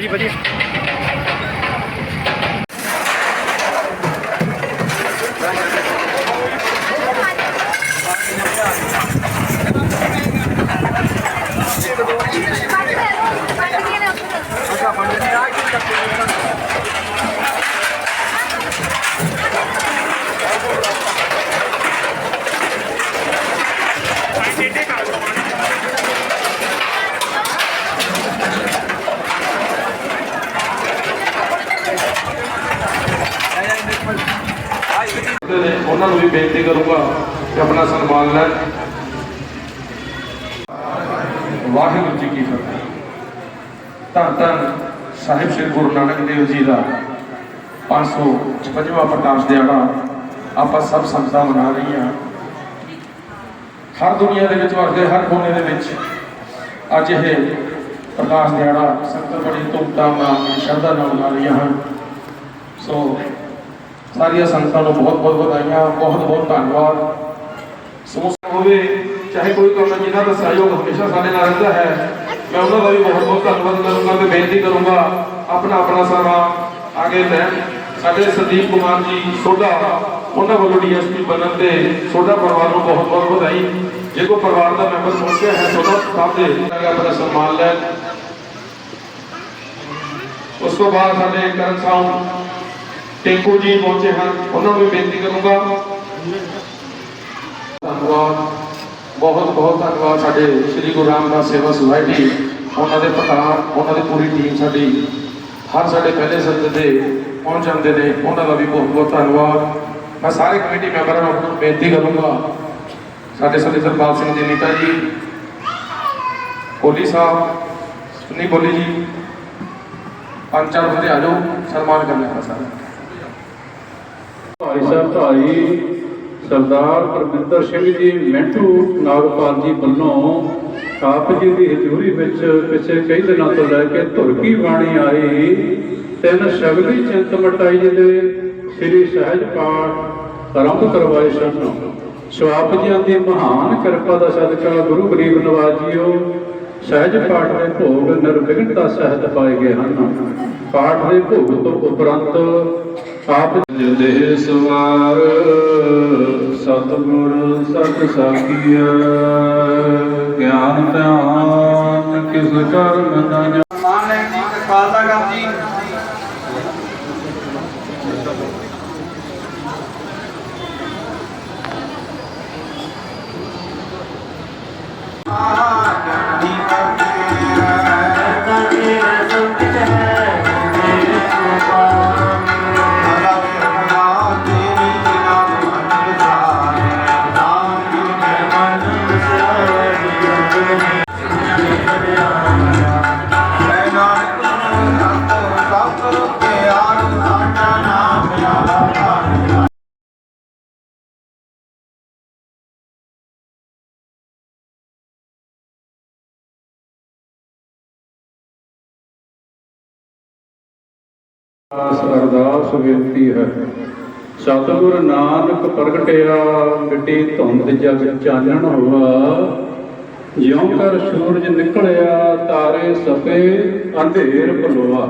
ਜੀ ਵਧੀਆ ਤੇ ਉਹਨਾਂ ਨੂੰ ਵੀ ਬੇਨਤੀ ਕਰੂੰਗਾ ਕਿ ਆਪਣਾ ਸਨਮਾਨ ਲੈਣ। ਵਾਹਿਗੁਰੂ ਜੀ ਕੀ ਫਤਿਹ। ਧੰਨ ਧੰਨ ਸਾਹਿਬ ਸ੍ਰੀ ਗੁਰੂ ਨਾਨਕ ਦੇਵ ਜੀ ਦਾ 555ਵਾਂ ਪ੍ਰਕਾਸ਼ ਦਿਹਾੜਾ ਆਪਾਂ ਸਭ ਸੰਗਤਾਂ ਮਨਾ ਰਹੀਆਂ ਹਰ ਦੁਨੀਆ ਦੇ ਵਿੱਚ ਵਸਦੇ, ਹਰ ਕੋਨੇ ਦੇ ਵਿੱਚ ਅੱਜ ਇਹ ਪ੍ਰਕਾਸ਼ ਦਿਹਾੜਾ ਸੰਗਤਾਂ ਬੜੀ ਧੂਮਧਾਮ ਨਾਲ, ਸ਼ਰਧਾ ਨਾਲ ਮਨਾ ਰਹੀਆਂ ਹਨ। ਸੋ ਸਾਰੀਆਂ ਸੰਗਤਾਂ ਨੂੰ ਬਹੁਤ ਬਹੁਤ ਵਧਾਈਆਂ, ਬਹੁਤ ਬਹੁਤ ਧੰਨਵਾਦ। ਸਮੂਹ ਹੋਵੇ ਚਾਹੇ ਕੋਈ ਕੰਮ ਜਿਨ੍ਹਾਂ ਦਾ ਸਹਿਯੋਗ ਹਮੇਸ਼ਾ ਸਾਡੇ ਨਾਲ ਰਹਿੰਦਾ ਹੈ, ਮੈਂ ਉਹਨਾਂ ਦਾ ਵੀ ਬਹੁਤ ਬਹੁਤ ਧੰਨਵਾਦ ਕਰੂੰਗਾ ਤੇ ਬੇਨਤੀ ਕਰੂੰਗਾ, ਆਪਣਾ ਆਪਣਾ ਸਮਾਂ ਆਗੇ ਲੈਣ। ਸਾਡੇ ਸੰਦੀਪ ਕੁਮਾਰ ਜੀ, ਸੋਢਾ, ਉਹਨਾਂ ਵੱਲੋਂ ਡੀਐਸਪੀ ਬਣਨ ਤੇ ਸੋਢਾ ਪਰਿਵਾਰ ਨੂੰ ਬਹੁਤ ਬਹੁਤ ਵਧਾਈ। ਜੇ ਕੋਈ ਪਰਿਵਾਰ ਦਾ ਮੈਂਬਰ ਸੋਚਿਆ ਹੈ, ਸੋਢਾ ਸਾਹਿਬ ਦੇ। ਆਪਣਾ ਸਨਮਾਨ ਲੈਣ। ਉਸ ਤੋਂ ਬਾਅਦ ਸਾਡੇ ਕਰਨ ਸਾਹਿਬ ਟਿੰਕੂ ਜੀ ਪਹੁੰਚੇ ਹਨ, ਉਹਨਾਂ ਨੂੰ ਵੀ ਬੇਨਤੀ ਕਰੂੰਗਾ। ਧੰਨਵਾਦ, ਬਹੁਤ ਬਹੁਤ ਧੰਨਵਾਦ ਸਾਡੇ ਸ੍ਰੀ ਗੁਰੂ ਰਾਮਦਾਸ ਸੇਵਾ ਸੁਸਾਇਟੀ। ਉਹਨਾਂ ਦੇ ਪ੍ਰਧਾਨ, ਉਹਨਾਂ ਦੀ ਪੂਰੀ ਟੀਮ ਸਾਡੀ, ਹਰ ਸਾਡੇ ਪਹਿਲੇ ਸੱਦੇ 'ਤੇ ਪਹੁੰਚ ਜਾਂਦੇ ਨੇ, ਉਹਨਾਂ ਦਾ ਵੀ ਬਹੁਤ ਬਹੁਤ ਧੰਨਵਾਦ। ਮੈਂ ਸਾਰੇ ਕਮੇਟੀ ਮੈਂਬਰਾਂ ਨੂੰ ਬੇਨਤੀ ਕਰੂੰਗਾ। ਸਾਡੇ ਸਾਡੇ ਸਰਪਾਲ ਸਿੰਘ ਜੀ, ਨੀਤਾ ਜੀ ਕੋਲੀ ਸਾਹਿਬ ਸੁਨੀ ਕੋਲੀ ਜੀ, ਪੰਜ ਚਾਰ ਬੰਦੇ ਆ ਜਾਓ, ਸਨਮਾਨ ਕਰਨਾ ਹੈ ਸਾਰਾ ਭਾਈ ਸਾਹਿਬ, ਭਾਈ ਸਰਦਾਰ ਪਰਮਿੰਦਰ ਸਿੰਘ ਜੀ ਮਿੰਟੂ ਨਾਗਪਾਲ ਜੀ ਵੱਲੋਂ ਆਪ ਜੀ ਦੀ ਹਜ਼ੂਰੀ ਵਿੱਚ ਪਿਛੇ ਕਈ ਦਿਨਾਂ ਤੋਂ ਲੈ ਕੇ ਧੁਰਕੀ ਬਾਣੀ ਆਈ। ਤਿੰਨ ਸ਼ਬਦੀ ਚਿੰਤ ਮਟਾਈ ਜੀ ਦੇ ਸ੍ਰੀ ਸਹਿਜ ਪਾਠ ਆਰੰਭ ਕਰਵਾਏ ਸਨ। ਸੋ ਆਪ ਜੀਆਂ ਦੀ ਮਹਾਨ ਕਿਰਪਾ ਦਾ ਸਦਕਾ ਗੁਰੂ ਗਰੀਬ ਨਵਾਜ ਜੀਓ, ਸਹਿਜ ਪਾਠ ਦੇ ਭੋਗ ਨਿਰਵਿਘਨਤਾ ਸਹਿਤ ਪਾਏ ਗਏ ਹਨ। ਪਾਠ ਦੇ ਭੋਗ ਤੋਂ ਉਪਰੰਤ ਆਪ ਦੇ ਸਵਾਰ ਸਤਿਗੁਰ ਸਤ ਸਾਖੀਆ ਗਿਆਨ ਧਿਆਨ ਕਿਸ ਕਰਮ ਨਾ ਅਰਦਾਸ ਅਰਦਾਸ ਬੇਨਤੀ ਹੈ। ਸਤਿਗੁਰ ਨਾਨਕ ਪ੍ਰਗਟਿਆ, ਮਿੱਟੀ ਧੁੰਦ ਜਗ ਚਾਨਣ ਹੋਆ। ਜਿਉਂ ਕਰ ਸੂਰਜ ਨਿਕਲਿਆ, ਤਾਰੇ ਸਪੇ ਅੰਧੇਰ ਭਲੋਆ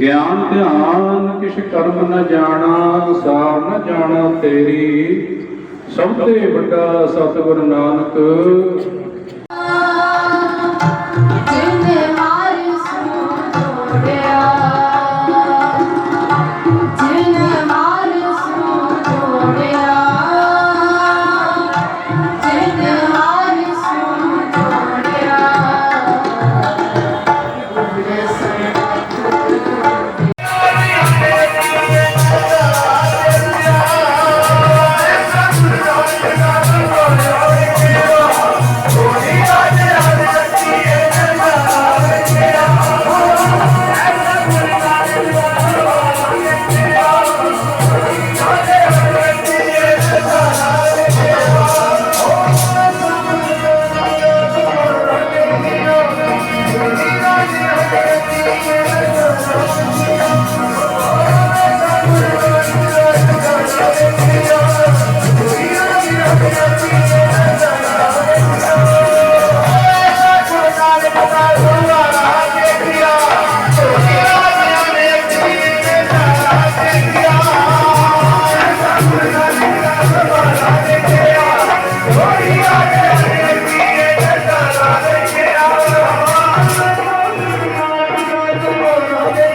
ਗਿਆਨ ਧਿਆਨ, ਕਿਛ ਕਰਮ ਨ ਜਾਣਾ ਸਾਰ ਨ ਜਾਣਾ ਤੇਰੀ। ਸਭ ਤੋਂ ਵੱਡਾ ਸਤਿਗੁਰ ਨਾਨਕ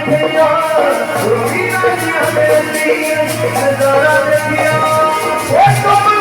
ਰੋਈ ਨਾ ਜੀ ਮੇਰੀ ਨਜ਼ਾਰਾ ਦੇਖਿਆ ਓ ਕਮਲ